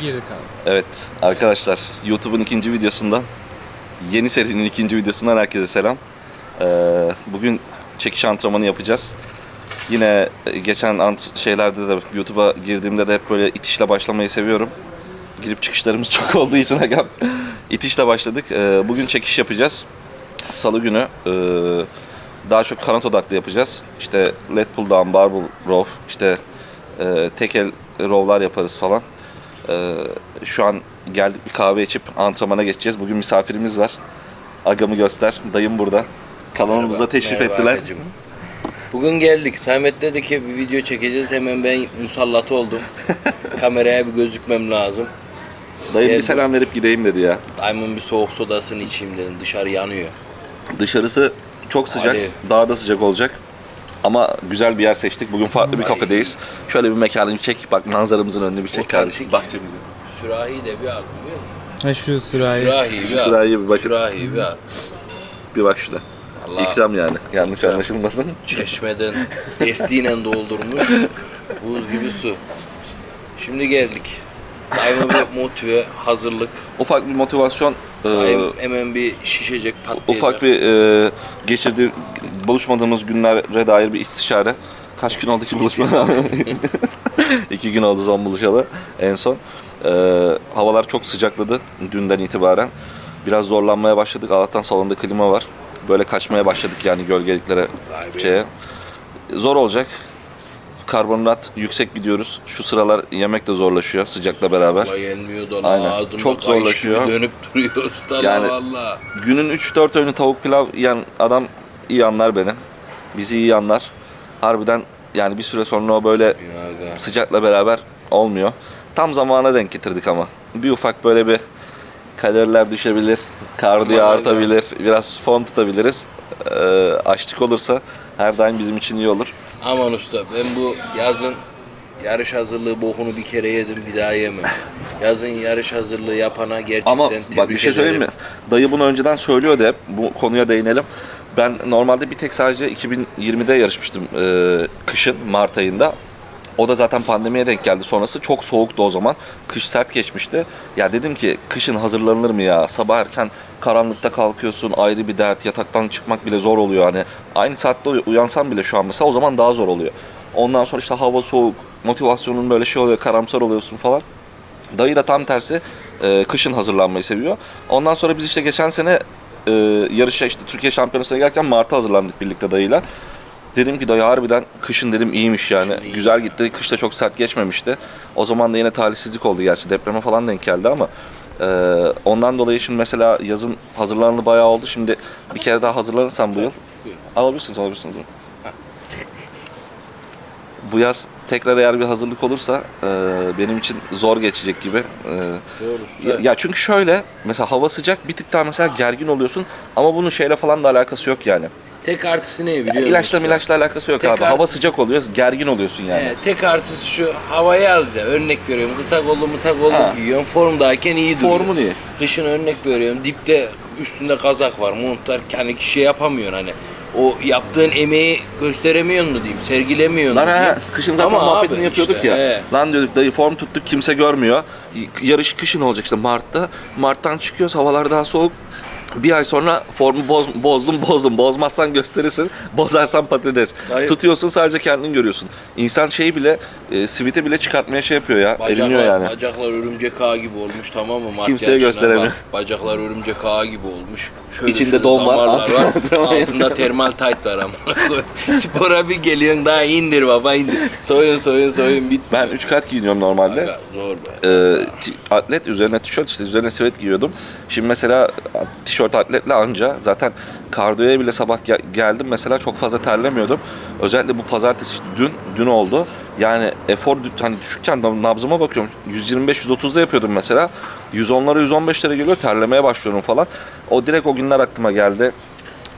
Girdik abi. Evet arkadaşlar YouTube'un ikinci videosundan yeni serinin ikinci videosundan herkese selam. Ee, bugün çekiş antrenmanı yapacağız. Yine e, geçen şeylerde de YouTube'a girdiğimde de hep böyle itişle başlamayı seviyorum. Girip çıkışlarımız çok olduğu için agam itişle başladık. Ee, bugün çekiş yapacağız. Salı günü e, daha çok kanat odaklı yapacağız. İşte lat pull down, barbell row, işte e, tek el row'lar yaparız falan. Ee, şu an geldik bir kahve içip antrenmana geçeceğiz. Bugün misafirimiz var. Agamı göster. Dayım burada. Kanalımıza teşrif Merhaba ettiler. Agacım. Bugün geldik. Samet dedi ki bir video çekeceğiz. Hemen ben musallat oldum. Kameraya bir gözükmem lazım. Dayım bir Geldim. selam verip gideyim dedi ya. Daimon bir soğuk sodasını içeyim dedim. Dışarı yanıyor. Dışarısı çok sıcak. Alev. Daha da sıcak olacak. Ama güzel bir yer seçtik. Bugün farklı bir kafedeyiz. Şöyle bir mekanı bir çek. Bak manzaramızın önünü bir çek kardeşim. Bahçemizi. Sürahiyi de bir al biliyor musun? Ha şu sürahi. Sürahiyi bir al. Sürahiye bir bakın. Sürahiyi bir al. Bir bak şurada. Allah İkram yani. Yanlış İkram. anlaşılmasın. çeşmeden destiğiyle doldurmuş. Buz gibi su. Şimdi geldik. Daima bir motive, hazırlık. Ufak bir motivasyon. e, Daim hemen bir şişecek patlayacak. ufak bir e, geçirdiği buluşmadığımız günlere dair bir istişare. Kaç gün oldu ki buluşma? İki gün oldu son buluşalı en son. E, havalar çok sıcakladı dünden itibaren. Biraz zorlanmaya başladık. Allah'tan salonda klima var. Böyle kaçmaya başladık yani gölgeliklere Vay be. şeye. Zor olacak. Karbonhidrat yüksek gidiyoruz. Şu sıralar yemek de zorlaşıyor sıcakla beraber. Vallahi gelmiyor da Aynen. ağzımda Çok zorlaşıyor. dönüp duruyor usta Yani valla. günün 3-4 öğünü tavuk pilav yiyen adam iyi anlar beni. Bizi iyi anlar. Harbiden yani bir süre sonra o böyle Ya, sıcakla beraber olmuyor. Tam zamana denk getirdik ama. Bir ufak böyle bir kaloriler düşebilir, kardiyo artabilir, biraz form tutabiliriz. Ee, açlık olursa her daim bizim için iyi olur. Aman usta ben bu yazın yarış hazırlığı bokunu bir kere yedim bir daha yemem. Yazın yarış hazırlığı yapana gerçekten Ama tebrik bak bir şey söyleyeyim mi? ederim. Dayı bunu önceden söylüyordu hep. Bu konuya değinelim. Ben normalde bir tek sadece 2020'de yarışmıştım e, kışın Mart ayında. O da zaten pandemiye denk geldi sonrası. Çok soğuktu o zaman. Kış sert geçmişti. Ya dedim ki kışın hazırlanılır mı ya? Sabah erken karanlıkta kalkıyorsun ayrı bir dert. Yataktan çıkmak bile zor oluyor hani. Aynı saatte uy- uyansam bile şu an mesela o zaman daha zor oluyor. Ondan sonra işte hava soğuk, motivasyonun böyle şey oluyor, karamsar oluyorsun falan. Dayı da tam tersi e, kışın hazırlanmayı seviyor. Ondan sonra biz işte geçen sene e, yarışa işte Türkiye Şampiyonası'na gelirken Mart'a hazırlandık birlikte dayıyla. Dedim ki dayı harbiden kışın dedim iyiymiş yani. iyi. Güzel gitti. Kış da çok sert geçmemişti. O zaman da yine talihsizlik oldu gerçi. Depreme falan denk geldi ama e, ondan dolayı şimdi mesela yazın hazırlanalı bayağı oldu. Şimdi bir kere daha hazırlanırsan bu yıl alabilirsiniz alabilirsiniz. Buyurun. Bu yaz tekrar eğer bir hazırlık olursa e, benim için zor geçecek gibi. E, ya, ya çünkü şöyle mesela hava sıcak bir tık daha mesela gergin oluyorsun ama bunun şeyle falan da alakası yok yani. Tek artısı ne biliyor musun? ilaçla usta? milaçla alakası yok Tek abi. artı- Hava sıcak oluyor, gergin oluyorsun yani. He, tek artısı şu havayı az ya örnek veriyorum kısa kollu mısa kollu Ha. giyiyorum formdayken iyi duruyor. Formun iyi. Kışın örnek veriyorum dipte üstünde kazak var montlar hani şey yapamıyorsun hani o yaptığın emeği gösteremiyorsun mu diyeyim sergilemiyorsun Lan mu he, diyeyim. kışın zaten Ama muhabbetini abi yapıyorduk işte, ya. he. Lan diyorduk dayı form tuttuk kimse görmüyor. Yarış kışın olacak işte Mart'ta. Mart'tan çıkıyoruz havalar daha soğuk. Bir ay sonra formu boz, bozdum bozdum. Bozmazsan gösterirsin. Bozarsan patates. Dayı- Tutuyorsun sadece kendin görüyorsun. İnsan şeyi bile e, siviti bile çıkartmaya şey yapıyor ya. Bacaklar, Eriniyor yani. bacaklar örümcek ağı gibi olmuş tamam mı? Mart Kimseye gösteremiyor. bak, Bacaklar örümcek ağı gibi olmuş. Şöyle İçinde şöyle don var, altında- termal tayt var ama. Spora bir geliyorsun daha indir baba indir. Soyun soyun soyun bit. Ben 3 kat giyiniyorum normalde. Aga, Zor be. Ee, atlet üzerine tişört işte üzerine sivet giyiyordum. Şimdi mesela tişört atletle anca zaten kardiyoya bile sabah gel- geldim mesela çok fazla terlemiyordum. Özellikle bu pazartesi dün dün oldu. Yani efor hani düşükken nab- nabzıma bakıyorum 125-130'da yapıyordum mesela. 110'lara 115'lere geliyor terlemeye başlıyorum falan. O direkt o günler aklıma geldi.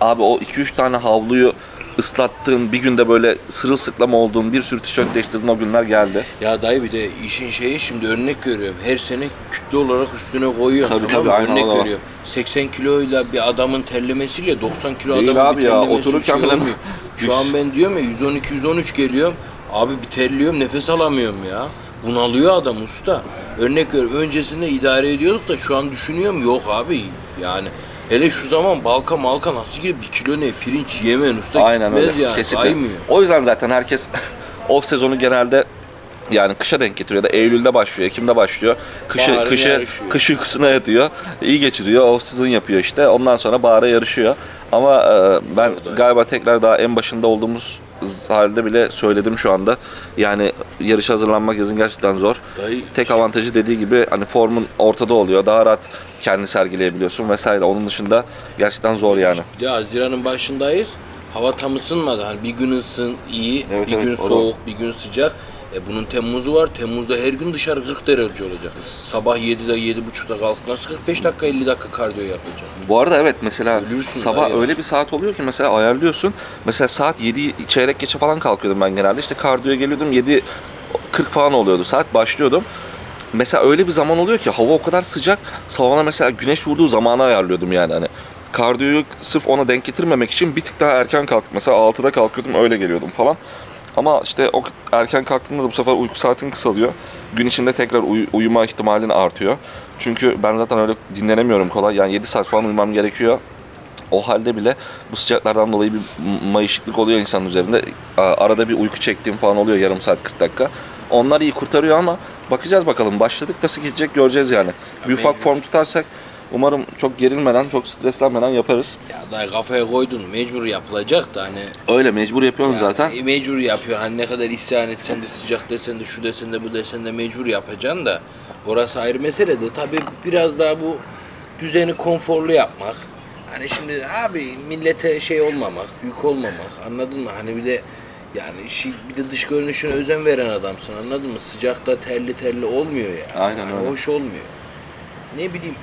Abi o 2-3 tane havluyu ıslattığın bir günde böyle sırılsıklam olduğun bir sürü tişört değiştirdiğin o günler geldi. Ya dayı bir de işin şeyi şimdi örnek görüyorum. Her sene kütle olarak üstüne koyuyorsun. Tabii, tamam tabii, Örnek veriyorum. 80 kiloyla bir adamın terlemesiyle 90 kilo Değil adamın abi bir ya, terlemesi otururken şey bile-. Şu an ben diyorum ya 112 113 geliyorum. Abi bir terliyorum nefes alamıyorum ya. Bunalıyor adam usta. örnek veriyorum öncesinde idare ediyorduk da şu an düşünüyorum yok abi yani hele şu zaman balka malka nasıl gibi bir kilo ne pirinç yemen usta Aynen gitmez öyle. yani Kesinlikle. kaymıyor. O yüzden zaten herkes off sezonu genelde yani kışa denk getiriyor da Eylül'de başlıyor, Ekim'de başlıyor. Kışı Baharın kışı yarışıyor. kışı uykusuna yatıyor. iyi geçiriyor. Off sezon yapıyor işte. Ondan sonra bahara yarışıyor. Ama e, ben galiba tekrar daha en başında olduğumuz halde bile söyledim şu anda. Yani yarış hazırlanmak yazın gerçekten zor. Dayı- Tek avantajı dediği gibi hani formun ortada oluyor. Daha rahat kendi sergileyebiliyorsun vesaire. Onun dışında gerçekten zor yani. De Haziran'ın başındayız. Hava tam ısınmadı. Hani bir gün ısın iyi, Evet, bir evet, gün o da- soğuk, bir gün sıcak. E bunun Temmuz'u var. Temmuz'da her gün dışarı 40 derece olacak. Sabah 7'de 7.30'da kalktıktan 45 dakika 50 dakika kardiyo yapacak. Bu arada evet mesela Ölürsün sabah dayı. öyle bir saat oluyor ki mesela ayarlıyorsun. Mesela saat 7 çeyrek geçe falan kalkıyordum ben genelde. İşte kardiyoya geliyordum 7 40 falan oluyordu saat başlıyordum. Mesela öyle bir zaman oluyor ki hava o kadar sıcak. Salona mesela güneş vurduğu zamanı ayarlıyordum yani hani. Kardiyoyu sırf ona denk getirmemek için bir tık daha erken kalktık. Mesela 6'da kalkıyordum öyle geliyordum falan. Ama işte o erken kalktığımda da bu sefer uyku saatin kısalıyor. Gün içinde tekrar uy- uyuma ihtimalin artıyor. Çünkü ben zaten öyle dinlenemiyorum kolay. Yani 7 saat falan uyumam gerekiyor. O halde bile bu sıcaklardan dolayı bir mayışıklık oluyor insanın üzerinde. Arada bir uyku çektiğim falan oluyor yarım saat 40 dakika. Onlar iyi kurtarıyor ama bakacağız bakalım. Başladık nasıl gidecek göreceğiz yani. Bir ufak form tutarsak umarım çok gerilmeden, çok streslenmeden yaparız. Ya da kafaya koydun mecbur yapılacak da hani Öyle mecbur yapıyoruz zaten. e, mecbur yapıyor. Hani ne kadar isyan etsen de sıcak desen de şu desen de bu desen de mecbur yapacaksın da orası ayrı mesele de tabii biraz daha bu düzeni konforlu yapmak. Hani şimdi abi millete şey olmamak, yük olmamak anladın mı? Hani bir de yani şey, bir de dış görünüşüne özen veren adamsın anladın mı? Sıcakta terli terli olmuyor ya. Aynen Yani öyle. Hoş olmuyor. Ne bileyim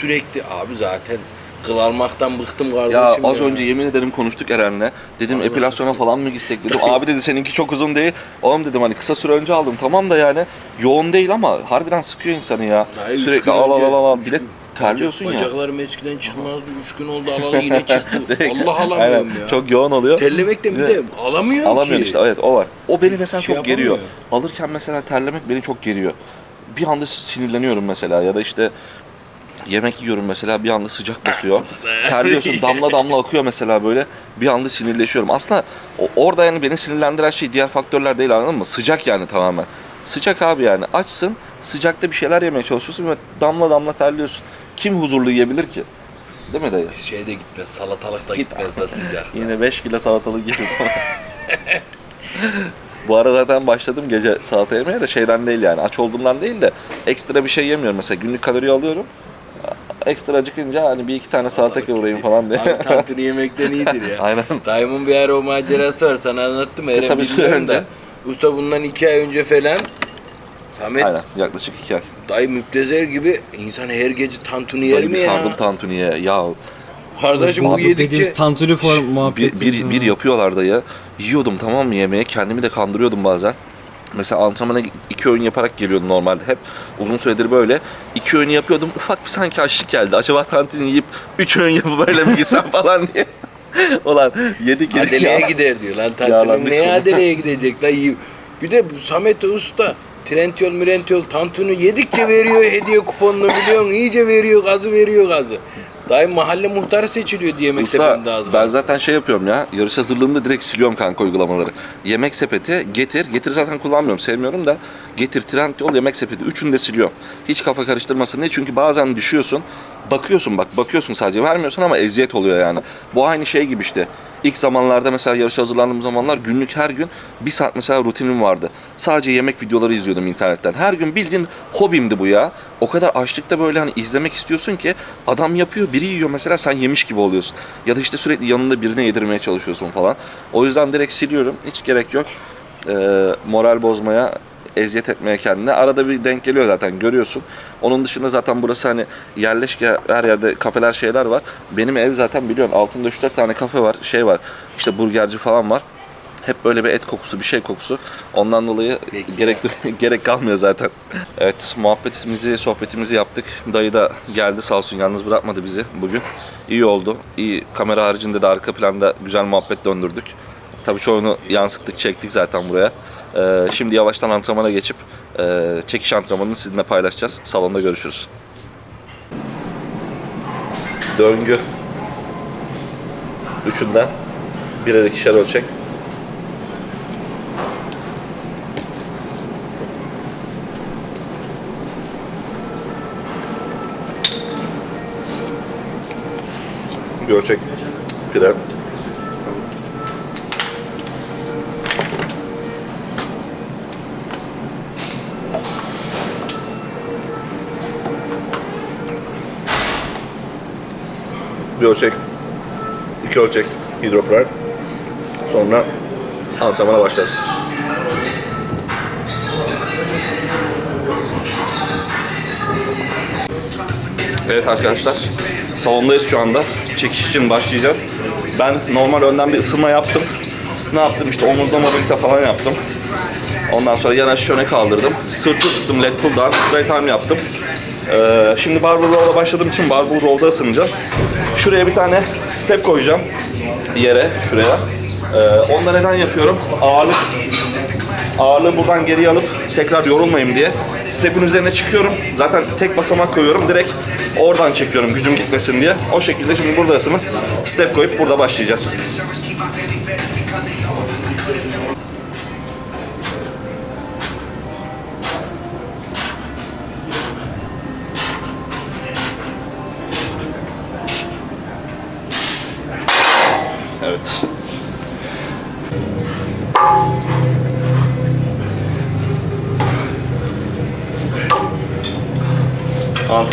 sürekli abi zaten kıl almaktan bıktım kardeşim. Ya az önce yemin ederim konuştuk Eren'le. Dedim Vallahi. epilasyona falan mı gitsek dedim. Abi dedi seninki çok uzun değil. Oğlum dedim hani kısa süre önce aldım. Tamam da yani yoğun değil ama harbiden sıkıyor insanı ya. Üç Sürekli gün al al önce- al al. üç Bir de gün- terliyorsun ya. Bacaklarım eskiden çıkmazdı. Üç gün oldu alalı yine çıktı. Direkt- Allah alamıyorum Aynen, ya. Çok yoğun oluyor. Terlemekten bir de alamıyorum Alamıyorsun ki. işte evet o var. O beni mesela Şey çok geriyor. yapamıyor. Alırken mesela terlemek beni çok geriyor. Bir anda sinirleniyorum mesela ya da işte yemek yiyorum mesela bir anda sıcak basıyor. Terliyorsun damla damla akıyor mesela böyle bir anda sinirleşiyorum. Aslında o- orada yani beni sinirlendiren şey diğer faktörler değil anladın mı? Sıcak yani tamamen. Sıcak abi yani açsın sıcakta bir şeyler yemeye çalışıyorsun ve damla damla terliyorsun. Kim huzurlu yiyebilir ki? Değil mi dayı? Şey de gitmez, salatalık da Git. gitmez da sıcak. Yine 5 kilo salatalık yeriz ama. Bu ara zaten başladım gece salata yemeye de şeyden değil yani aç olduğumdan değil de ekstra bir şey yemiyorum mesela günlük kalori alıyorum. Ekstra acıkınca hani bir iki tane salata kavurayım falan diye. Abi tantuni yemekten iyidir ya. Aynen. Dayımın bir ara o macerası var sana anlattım. Kısa Eren bir süre bilmiyorum da. önce. Usta bundan iki ay önce falan Samet Aynen yaklaşık iki ay. dayı müptezel gibi insan her gece tantuni yer Dayı mi bir ya? sardım tantuniye ya Kardeşim bu Muhabbet yedikçe tantuni form muhabbeti. bir, bir, bir yapıyorlar dayı. Yiyordum tamam mı yemeğe kendimi de kandırıyordum bazen. Mesela antrenmana iki öğün yaparak geliyordum normalde hep. Uzun süredir böyle. iki öğünü yapıyordum. Ufak bir sanki açlık geldi. Acaba tantuni yiyip üç öğün yapıp böyle mi gitsem falan diye. Ulan yedik yedik Adeleye ya. gider diyor lan Yalandık neye. Adeleye gidecek lan iyi. Bir de bu Samet Usta Trendyol Mirentiyol tantuni yedikçe veriyor hediye kuponunu biliyorsun iyice veriyor gazı veriyor gazı. Dayı mahalle muhtarı seçiliyor diye yemek Usta sepetinde az ben zaten şey yapıyorum ya. Yarış hazırlığında direkt siliyorum kanka uygulamaları. Yemek sepeti, getir. Getir zaten kullanmıyorum, sevmiyorum da. Getir, Trendyol, yemek sepeti. Üçünü de siliyorum. Hiç kafa karıştırmasın diye. Çünkü bazen düşüyorsun. Bakıyorsun bak, bakıyorsun sadece. Vermiyorsun ama eziyet oluyor yani. Bu aynı şey gibi işte. İlk zamanlarda mesela yarışa hazırlandığım zamanlar günlük her gün bir saat mesela rutinim vardı. Sadece yemek videoları izliyordum internetten. Her gün bildiğin hobimdi bu ya. O kadar açlıkta böyle hani izlemek istiyorsun ki adam yapıyor biri yiyor mesela sen yemiş gibi oluyorsun. Ya da işte sürekli yanında birine yedirmeye çalışıyorsun falan. O yüzden direkt siliyorum. Hiç gerek yok. Ee, moral bozmaya eziyet etmeye kendine. Arada bir denk geliyor zaten görüyorsun. Onun dışında zaten burası hani yerleşke her yerde kafeler şeyler var. Benim ev zaten biliyorsun altında 3-4 tane kafe var şey var. İşte burgerci falan var. Hep böyle bir et kokusu, bir şey kokusu. Ondan dolayı Peki gerek gerek kalmıyor zaten. Evet, muhabbetimizi, sohbetimizi yaptık. Dayı da geldi sağ olsun yalnız bırakmadı bizi bugün. İyi oldu. İyi kamera haricinde de arka planda güzel muhabbet döndürdük. Tabii çoğunu yansıttık, çektik zaten buraya. Ee, şimdi yavaştan antrenmana geçip Ee, çekiş antrenmanını sizinle paylaşacağız. Salonda görüşürüz. Döngü. Üçünden birer ikişer ölçek. Bir ölçek. Bir ölçek. iki ölçek hidroprar. Sonra antrenmana başlarız. Evet arkadaşlar, salondayız şu anda. Çekiş için başlayacağız. Ben normal önden bir ısınma yaptım. Ne yaptım işte omuzlama mobilite falan yaptım. Ondan sonra yan aşağı öne kaldırdım. Sırtı ısıttım, pull down, straight arm yaptım. Ee, şimdi barbell row'la başladığım için barbell row'da ısınacağım. Şuraya bir tane step koyacağım yere, şuraya. Ee, onu da neden yapıyorum? Ağırlık ağırlığı buradan geriye alıp tekrar yorulmayayım diye. Step'in üzerine çıkıyorum. Zaten tek basamak koyuyorum. Direkt oradan çekiyorum gücüm gitmesin diye. O şekilde şimdi burada ısınıp step koyup burada başlayacağız.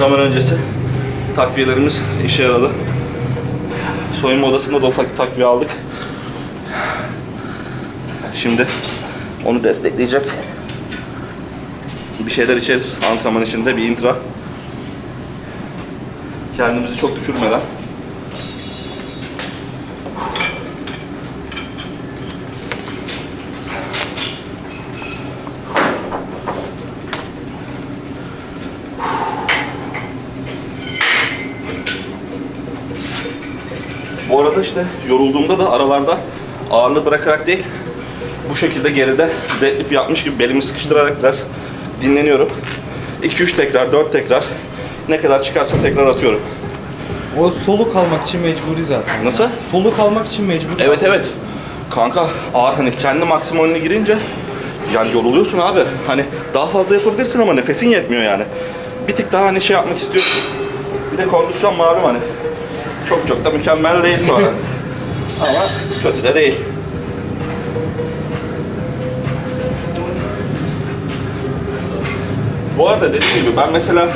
Antrenman öncesi takviyelerimiz işe yaradı. Soyunma odasında da ufak bir takviye aldık. Şimdi onu destekleyecek bir şeyler içeriz antrenman içinde bir intra. Kendimizi çok düşürmeden. Bu arada işte yorulduğumda da aralarda ağırlığı bırakarak değil, bu şekilde geride deadlift yapmış gibi belimi sıkıştırarak biraz dinleniyorum. 2-3 tekrar, 4 tekrar ne kadar çıkarsa tekrar atıyorum. O soluk almak için mecburi zaten. Nasıl? Soluk almak için mecburi. Evet evet. Kanka ağır hani kendi maksimalini girince yani yoruluyorsun abi. Hani daha fazla yapabilirsin ama nefesin yetmiyor yani. Bir tık daha hani şey yapmak istiyorsun. Bir de kondisyon malum hani. Çok çok da mükemmel değil sonra. ama kötü de değil. Bu arada dediğim gibi ben mesela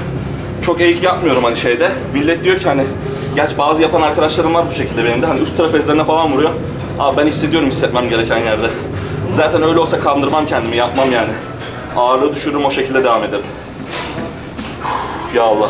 çok eğik yapmıyorum hani şeyde. Millet diyor ki hani Gerçi bazı yapan arkadaşlarım var bu şekilde benim de. Hani üst trapezlerine falan vuruyor. Abi ben hissediyorum hissetmem gereken yerde. Zaten öyle olsa kandırmam kendimi, yapmam yani. Ağırlığı düşürürüm o şekilde devam ederim. Uf, ya Allah.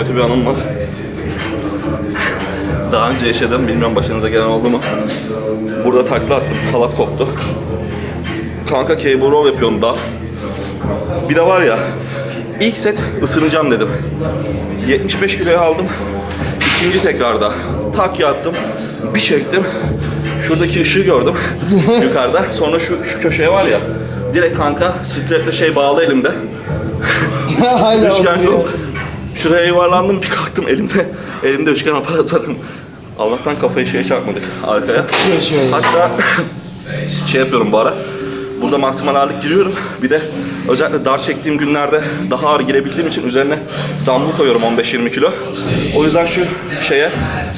kötü bir anım var. Daha önce yaşadım, bilmiyorum başınıza gelen oldu mu? Burada takla attım, halat koptu. Kanka cable roll yapıyorum daha. Bir de var ya, ilk set ısınacağım dedim. 75 kiloya aldım. İkinci tekrarda tak yaptım, bir çektim. Şuradaki ışığı gördüm yukarıda. Sonra şu, şu köşeye var ya, direkt kanka streple şey bağlı elimde. Hala Üçgen oturuyor. Şuraya yuvarlandım bir kalktım elimde elimde üçgen aparat var. Allah'tan kafayı şeye çarpmadık arkaya. Hatta şey yapıyorum bu ara. Burada maksimal ağırlık giriyorum. Bir de özellikle dar çektiğim günlerde daha ağır girebildiğim için üzerine dumbbell koyuyorum 15-20 kilo. O yüzden şu şeye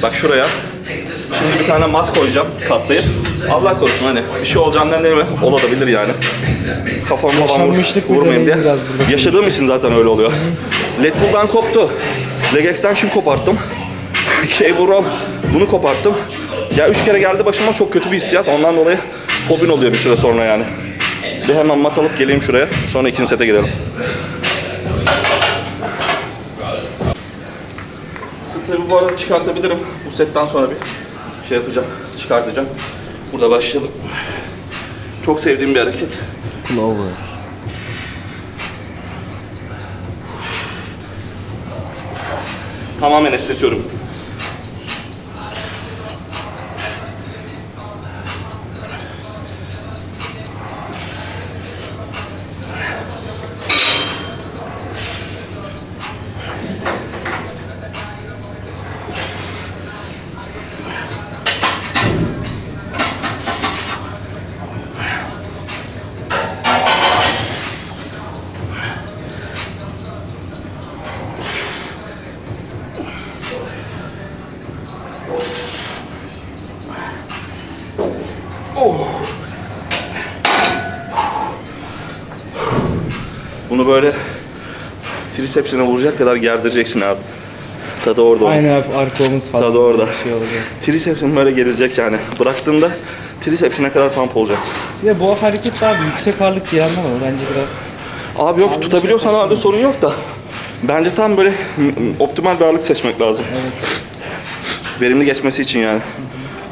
bak şuraya Şimdi bir tane mat koyacağım katlayıp. Allah korusun hani bir şey olacağından değil mi? Olabilir yani. Kafamı falan vurmayayım diye. Yaşadığım için zaten öyle oluyor. Leg pull'dan koptu. Leg extension koparttım. Şey bu bunu koparttım. Ya üç kere geldi başıma çok kötü bir hissiyat. Ondan dolayı fobin oluyor bir süre sonra yani. Bir hemen mat alıp geleyim şuraya. Sonra ikinci sete girelim. Tabii bu arada çıkartabilirim. Bu setten sonra bir şey yapacağım. Çıkartacağım. Burada başlayalım. Çok sevdiğim bir hareket. Tamamen esnetiyorum. Tricepsine vuracak kadar gerdireceksin abi. Tadı orada. onun. Aynı hafif arka omuz falan. Tadı orada. bir Şey olacak. Tricepsin böyle gerilecek yani. Bıraktığında tricepsine kadar pump olacaksın. Bir de bu hareket abi yüksek ağırlık diyenler var. Bence biraz Abi yok tutabiliyorsan abi sorun yok da. Bence tam böyle m- m- optimal bir ağırlık seçmek lazım. Verimli geçmesi için yani.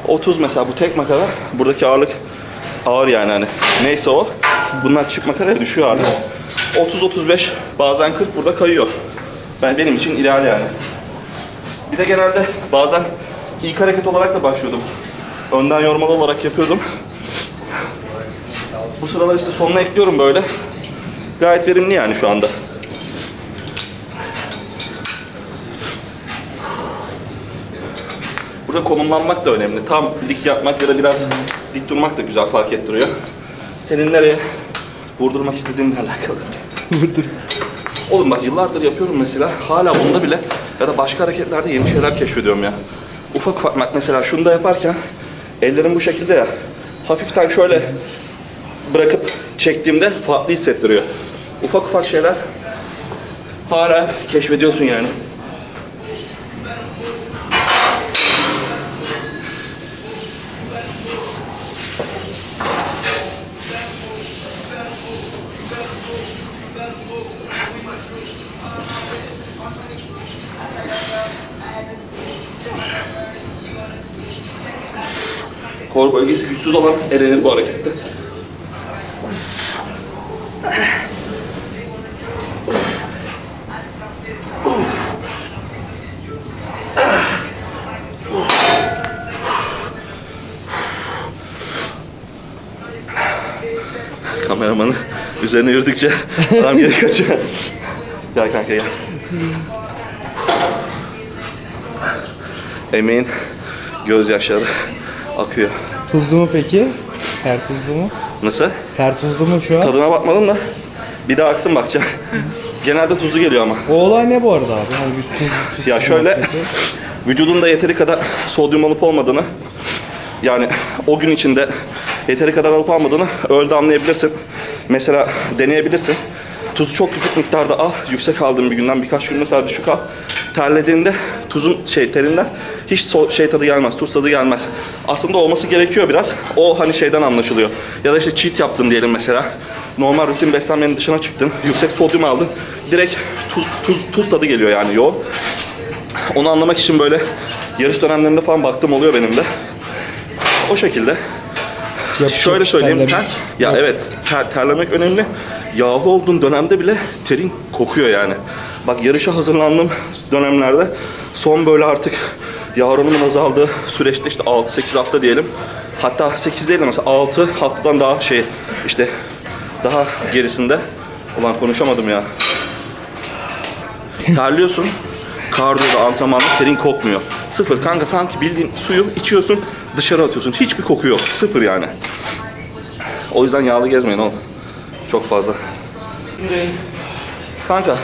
30 mesela bu tek makara buradaki ağırlık ağır yani hani. Neyse o. Bunlar çift makaraya düşüyor ağırlık. 30-35 bazen 40 burada kayıyor. Ben benim için ideal yani. Bir de genelde bazen ilk hareket olarak da başlıyordum. Önden yormalı olarak yapıyordum. Bu sıralar işte sonuna ekliyorum böyle. Gayet verimli yani şu anda. Burada konumlanmak da önemli. Tam dik yapmak ya da biraz dik durmak da güzel fark ettiriyor. Senin nereye vurdurmak istediğinle alakalı. vurdur. Oğlum bak yıllardır yapıyorum mesela. Hala bunda bile ya da başka hareketlerde yeni şeyler keşfediyorum ya. Ufak ufak bak mesela şunu da yaparken ellerim bu şekilde ya. Hafiften şöyle bırakıp çektiğimde farklı hissettiriyor. Ufak ufak şeyler hala keşfediyorsun yani. Kor bölgesi güçsüz olan elenir bu harekette. Kameramanı üzerine yürüdükçe adam geri kaçıyor. gel kanka gel. Emeğin gözyaşları akıyor. Tuzlu mu peki? Ter tuzlu mu? Nasıl? Ter tuzlu mu şu an? Tadına bakmadım da bir daha aksın bakacağım. Genelde tuzlu geliyor ama. O olay ne bu arada abi? Hani bir tuz, tuz Ya şöyle vücudunda yeteri kadar sodyum alıp olmadığını yani o gün içinde yeteri kadar alıp almadığını öyle anlayabilirsin. Mesela deneyebilirsin. Tuzu çok düşük miktarda al. Yüksek aldığın bir günden birkaç gün mesela düşük al. Terlediğinde tuzun şey terinden hiç so- şey tadı gelmez, tuz tadı gelmez. Aslında olması gerekiyor biraz. O hani şeyden anlaşılıyor. Ya da işte cheat yaptın diyelim mesela. Normal rutin beslenmenin dışına çıktın. Yüksek sodyum aldın. Direkt tuz, tuz, tuz tadı geliyor yani yoğun. Onu anlamak için böyle Yarış dönemlerinde falan baktım oluyor benim de. O şekilde. Yapacak Şöyle söyleyeyim. Ter, ya evet ter- terlemek önemli. Yağlı olduğun dönemde bile terin kokuyor yani. Bak yarışa hazırlandığım dönemlerde son böyle artık oranımın azaldığı süreçte işte 6-8 hafta diyelim. Hatta 8 değil de mesela 6 haftadan daha şey işte daha gerisinde. Ulan konuşamadım ya. Terliyorsun. Kardiyoda antrenmanda terin kokmuyor. Sıfır kanka sanki bildiğin suyu içiyorsun dışarı atıyorsun. Hiçbir koku yok. Sıfır yani. O yüzden yağlı gezmeyin oğlum. Çok fazla. Kanka,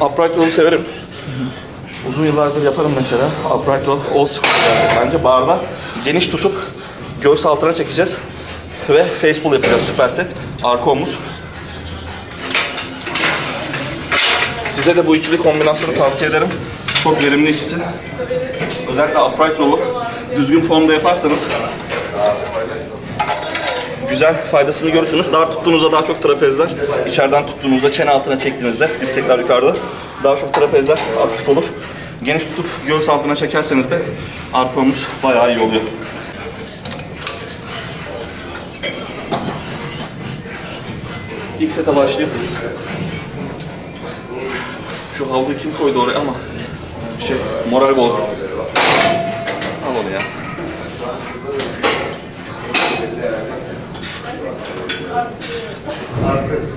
upright roll'u severim. Uzun yıllardır yaparım mesela. Upright roll, old school yani bence barda geniş tutup göğüs altına çekeceğiz. Ve face pull yapacağız süper set. Arka omuz. Size de bu ikili kombinasyonu tavsiye ederim. Çok verimli ikisi. Özellikle upright roll'u düzgün formda yaparsanız güzel faydasını görürsünüz. Dar tuttuğunuzda daha çok trapezler, içeriden tuttuğunuzda çene altına çektiğinizde dirsekler yukarıda daha çok trapezler aktif olur. Geniş tutup göğüs altına çekerseniz de arka omuz bayağı iyi oluyor. İlk sete başlayıp şu havluyu kim koydu oraya ama şey moral bozdu. Al onu ya. Arca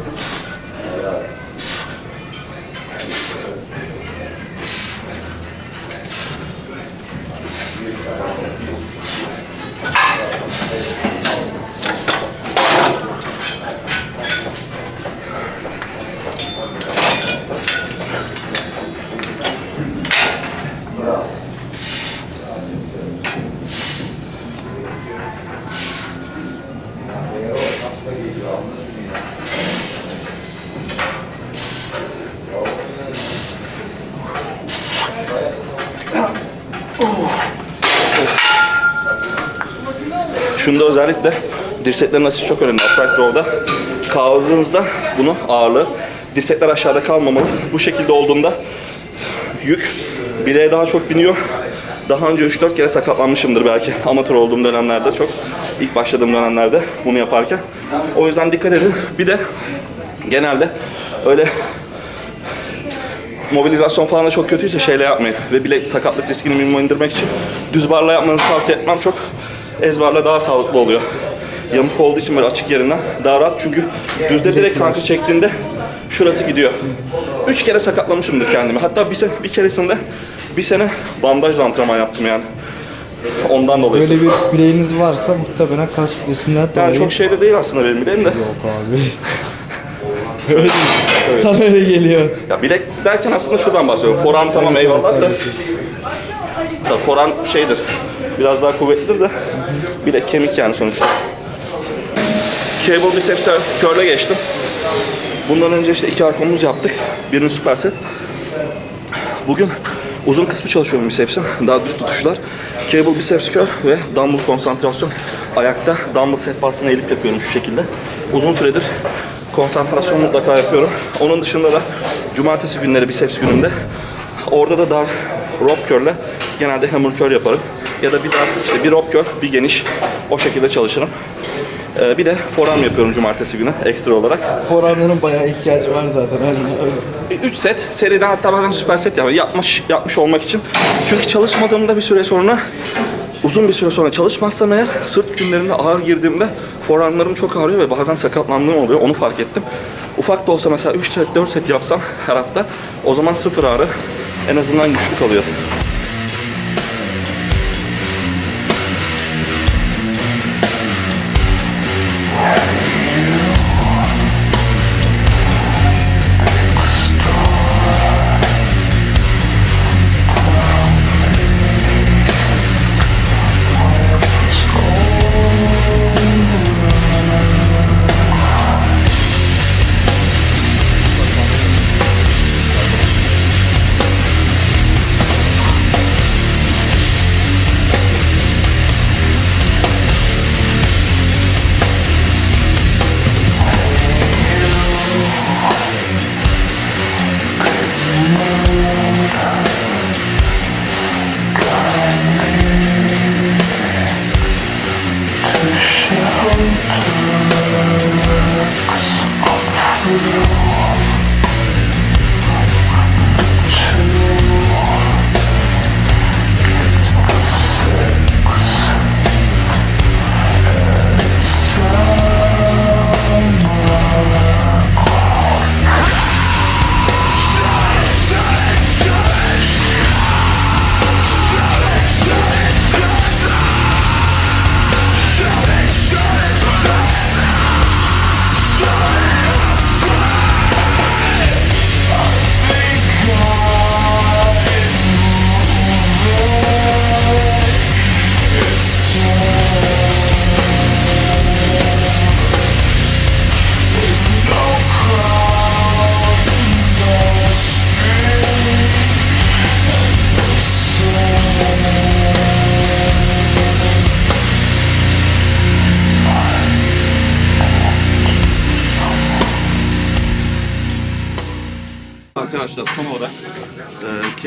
özellikle dirseklerin açısı çok önemli. Upright row'da kaldığınızda bunu ağırlığı dirsekler aşağıda kalmamalı. Bu şekilde olduğunda yük bileğe daha çok biniyor. Daha önce 3-4 kere sakatlanmışımdır belki amatör olduğum dönemlerde çok. ilk başladığım dönemlerde bunu yaparken. O yüzden dikkat edin. Bir de genelde öyle mobilizasyon falan da çok kötüyse şeyle yapmayın. Ve bilek sakatlık riskini minimuma indirmek için düz barla yapmanızı tavsiye etmem çok. Ezbarla daha sağlıklı oluyor. Yamuk olduğu için böyle açık yerinden daha rahat. Çünkü düzde direkt kanka çektiğinde şurası gidiyor. Üç kere sakatlamışımdır kendimi. Hatta bir, se- bir keresinde bir sene bandajla antrenman yaptım yani. Ondan dolayı. Böyle bir bileğiniz varsa muhtemelen kas kütlesinden dolayı. Yani çok şey de değil aslında benim bileğim de. Yok abi. öyle Sana öyle geliyor. Ya bilek derken aslında şuradan bahsediyorum. Forearm tamam eyvallah da. Da forearm şeydir. Biraz daha kuvvetlidir de. Bilek kemik yani sonuçta. Cable biceps curl'e geçtim. Bundan önce işte iki arka yaptık. Birini süper set. Bugün uzun kısmı çalışıyorum bicepsin. Daha düz tutuşlar. Cable biceps curl ve dumbbell konsantrasyon. Ayakta dumbbell sehpasına eğilip yapıyorum şu şekilde. Uzun süredir konsantrasyon mutlaka yapıyorum. Onun dışında da cumartesi günleri biceps gününde orada da dar rope curl'le genelde hammer curl yaparım. Ya da bir dar işte bir curl, bir geniş o şekilde çalışırım. Ee, bir de forearm yapıyorum cumartesi günü ekstra olarak. Forearmların bayağı ihtiyacı var zaten. Hani öyle. 3 set seriden hatta bazen süper set yapmış, yapmış, yapmış olmak için. Çünkü çalışmadığımda bir süre sonra uzun bir süre sonra çalışmazsam eğer sırt günlerinde ağır girdiğimde forearmlarım çok ağrıyor ve bazen sakatlandığım oluyor. Onu fark ettim. Ufak da olsa mesela 3 set 4 set yapsam her hafta o zaman sıfır ağrı en azından güçlü kalıyor.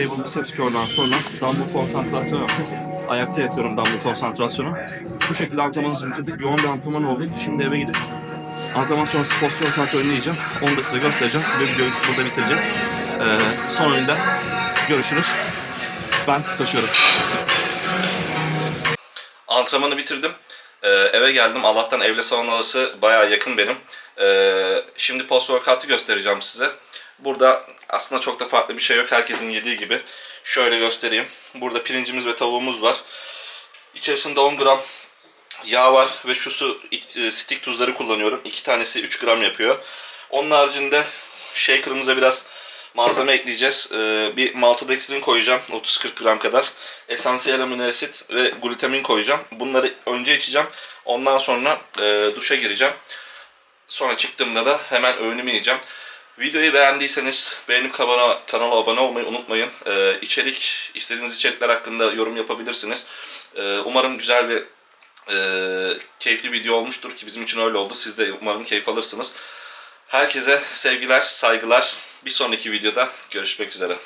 Cable biceps curl'dan sonra dumbbell konsantrasyonu. Ayakta yapıyorum dumbbell konsantrasyonu. Bu şekilde antrenmanımızı bitirdik. Yoğun bir antrenman oldu. Şimdi eve gidip antrenman sonrası postur workout oynayacağım. Onu da size göstereceğim ve videoyu burada bitireceğiz. E, son oyunda görüşürüz. Ben kaçıyorum. Antrenmanı bitirdim. Ee, eve geldim. Allah'tan evle salon arası bayağı yakın benim. Ee, şimdi post workout'u göstereceğim size. Burada aslında çok da farklı bir şey yok. Herkesin yediği gibi. Şöyle göstereyim. Burada pirincimiz ve tavuğumuz var. İçerisinde 10 gram yağ var ve şu su e, stick tuzları kullanıyorum. İki tanesi 3 gram yapıyor. Onun haricinde shaker'ımıza biraz malzeme ekleyeceğiz. Ee, bir maltodextrin koyacağım 30-40 gram kadar. Esansiyel amino asit ve glutamin koyacağım. Bunları önce içeceğim. Ondan sonra e, duşa gireceğim. Sonra çıktığımda da hemen öğünümü yiyeceğim. Videoyu beğendiyseniz beğenip kanala, kanala abone olmayı unutmayın. Ee, içerik, istediğiniz içerikler hakkında yorum yapabilirsiniz. Ee, umarım güzel bir e, keyifli video olmuştur ki bizim için öyle oldu. Siz de umarım keyif alırsınız. Herkese sevgiler, saygılar. Bir sonraki videoda görüşmek üzere.